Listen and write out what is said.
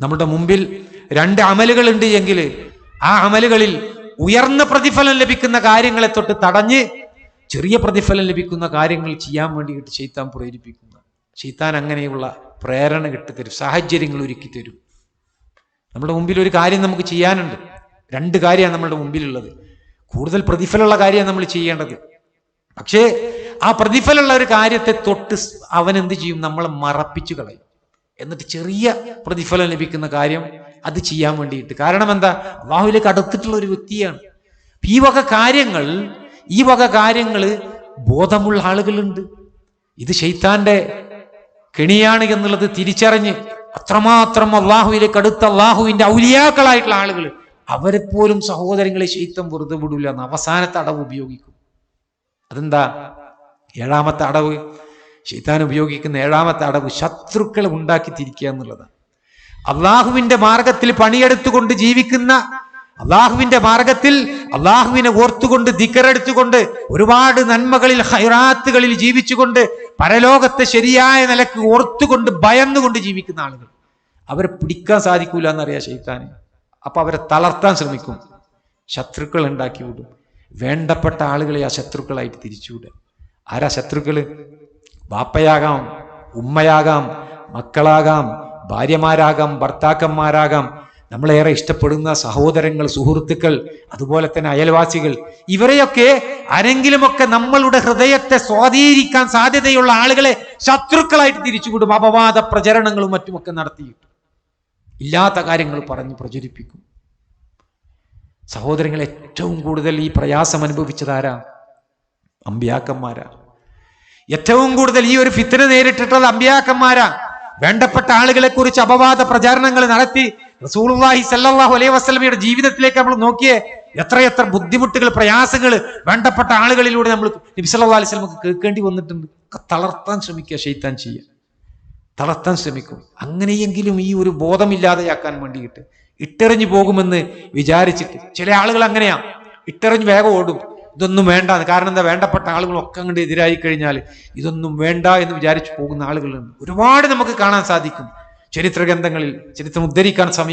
നമ്മുടെ മുമ്പിൽ രണ്ട് അമലുകളുണ്ട് എങ്കിൽ ആ അമലുകളിൽ ഉയർന്ന പ്രതിഫലം ലഭിക്കുന്ന കാര്യങ്ങളെ തൊട്ട് തടഞ്ഞ് ചെറിയ പ്രതിഫലം ലഭിക്കുന്ന കാര്യങ്ങൾ ചെയ്യാൻ വേണ്ടിയിട്ട് ചെയ്ത്താൻ പ്രേരിപ്പിക്കുന്ന. ചെയ്ത്താൻ അങ്ങനെയുള്ള പ്രേരണ കിട്ടിത്തരും സാഹചര്യങ്ങൾ ഒരുക്കി തരും. നമ്മുടെ മുമ്പിൽ ഒരു കാര്യം നമുക്ക് ചെയ്യാനുണ്ട്. രണ്ട് കാര്യമാണ് നമ്മുടെ മുമ്പിലുള്ളത്. കൂടുതൽ പ്രതിഫലമുള്ള കാര്യമാണ് നമ്മൾ ചെയ്യേണ്ടത്. പക്ഷേ ആ പ്രതിഫലമുള്ള ഒരു കാര്യത്തെ തൊട്ട് അവൻ എന്ത് ചെയ്യും? നമ്മളെ മറപ്പിച്ചു കളയും. എന്നിട്ട് ചെറിയ പ്രതിഫലം ലഭിക്കുന്ന കാര്യം അത് ചെയ്യാൻ വേണ്ടിയിട്ട്. കാരണം എന്താ? അള്ളാഹുവിലേക്ക് അടുത്തിട്ടുള്ള ഒരു വ്യക്തിയാണ്. ഈ വക കാര്യങ്ങൾ ഈ വക കാര്യങ്ങൾ ബോധമുള്ള ആളുകളുണ്ട്. ഇത് ഷെയ്ത്താന്റെ കെണിയാണ് എന്നുള്ളത് തിരിച്ചറിഞ്ഞ് അത്രമാത്രം അള്ളാഹുവിലേക്ക് അടുത്ത അള്ളാഹുവിന്റെ ഔലിയാക്കളായിട്ടുള്ള ആളുകൾ അവരെ പോലും സഹോദരങ്ങളെ ശൈത്തം വെറുതെ വിടില്ല എന്ന് അവസാനത്തെ അടവ് ഉപയോഗിക്കും. അതെന്താ? ഏഴാമത്തെ അടവ് ഷെയ്ത്താൻ ഉപയോഗിക്കുന്ന ഏഴാമത്തെ അടവ് ശത്രുക്കളെ ഉണ്ടാക്കി തിരിക്കുക എന്നുള്ളതാണ്. അള്ളാഹുവിന്റെ മാർഗത്തിൽ പണിയെടുത്തുകൊണ്ട് ജീവിക്കുന്ന അള്ളാഹുവിന്റെ മാർഗത്തിൽ അള്ളാഹുവിനെ ഓർത്തുകൊണ്ട് ദിക്കറെടുത്തുകൊണ്ട് ഒരുപാട് നന്മകളിൽ ഹൈറാത്തുകളിൽ ജീവിച്ചുകൊണ്ട് പരലോകത്തെ ശരിയായ നിലയ്ക്ക് ഓർത്തുകൊണ്ട് ഭയന്നുകൊണ്ട് ജീവിക്കുന്ന ആളുകൾ. അവരെ പിടിക്കാൻ സാധിക്കൂല എന്നറിയാം ശൈത്താന്. അപ്പൊ അവരെ തളർത്താൻ ശ്രമിക്കും. ശത്രുക്കൾ ഉണ്ടാക്കി വിടും. വേണ്ടപ്പെട്ട ആളുകളെ ആ ശത്രുക്കളായിട്ട് തിരിച്ചുവിടുക ആരാ ശത്രുക്കൾ? ബാപ്പയാകാം ഉമ്മയാകാം മക്കളാകാം ഭാര്യമാരാകാം ഭർത്താക്കന്മാരാകാം. നമ്മളേറെ ഇഷ്ടപ്പെടുന്ന സഹോദരങ്ങൾ സുഹൃത്തുക്കൾ അതുപോലെ തന്നെ അയൽവാസികൾ ഇവരെയൊക്കെ ആരെങ്കിലുമൊക്കെ നമ്മളുടെ ഹൃദയത്തെ സ്വാധീനിക്കാൻ സാധ്യതയുള്ള ആളുകളെ ശത്രുക്കളായിട്ട് തിരിച്ചുവിടും അപവാദ പ്രചരണങ്ങളും മറ്റുമൊക്കെ നടത്തിയിട്ട്. ഇല്ലാത്ത കാര്യങ്ങൾ പറഞ്ഞ് പ്രചരിപ്പിക്കും. സഹോദരങ്ങൾ ഏറ്റവും കൂടുതൽ ഈ പ്രയാസം അനുഭവിച്ചതാരാ? അമ്പ്യാക്കന്മാരാ. ഏറ്റവും കൂടുതൽ ഈ ഒരു ഫിത്തിന് നേരിട്ടിട്ടുള്ളത് അമ്പ്യാക്കന്മാരാ. വേണ്ടപ്പെട്ട ആളുകളെ കുറിച്ച് അപവാദ പ്രചാരണങ്ങൾ നടത്തി റസൂലുള്ളാഹി സല്ലാഹു അലൈഹി വസ്ലമിയുടെ ജീവിതത്തിലേക്ക് നമ്മൾ നോക്കിയേ എത്രയെത്ര ബുദ്ധിമുട്ടുകൾ പ്രയാസങ്ങൾ വേണ്ടപ്പെട്ട ആളുകളിലൂടെ നമ്മൾ നബി സല്ലല്ലാഹു അലൈഹി വസല്ലമക്ക് കേൾക്കേണ്ടി വന്നിട്ടുണ്ട്. തളർത്താൻ ശ്രമിക്കുക ഷെയ്ത്താൻ ചെയ്യുക. തളർത്താൻ ശ്രമിക്കും. അങ്ങനെയെങ്കിലും ഈ ഒരു ബോധമില്ലാതെയാക്കാൻ വേണ്ടിയിട്ട് ഇട്ടെറിഞ്ഞു പോകുമെന്ന് വിചാരിച്ചിട്ട് ചില ആളുകൾ അങ്ങനെയാ. ഇട്ടെറിഞ്ഞ് വേഗം ഓടും. ഇതൊന്നും വേണ്ട. കാരണം എന്താ? വേണ്ടപ്പെട്ട ആളുകളൊക്കെ അങ്ങോട്ട് എതിരായി കഴിഞ്ഞാൽ ഇതൊന്നും വേണ്ട എന്ന് വിചാരിച്ചു പോകുന്ന ആളുകളുണ്ട് ഒരുപാട് നമുക്ക് കാണാൻ സാധിക്കും. ചരിത്ര ഗ്രന്ഥങ്ങളിൽ ചരിത്രം ഉദ്ധരിക്കാൻ സമയം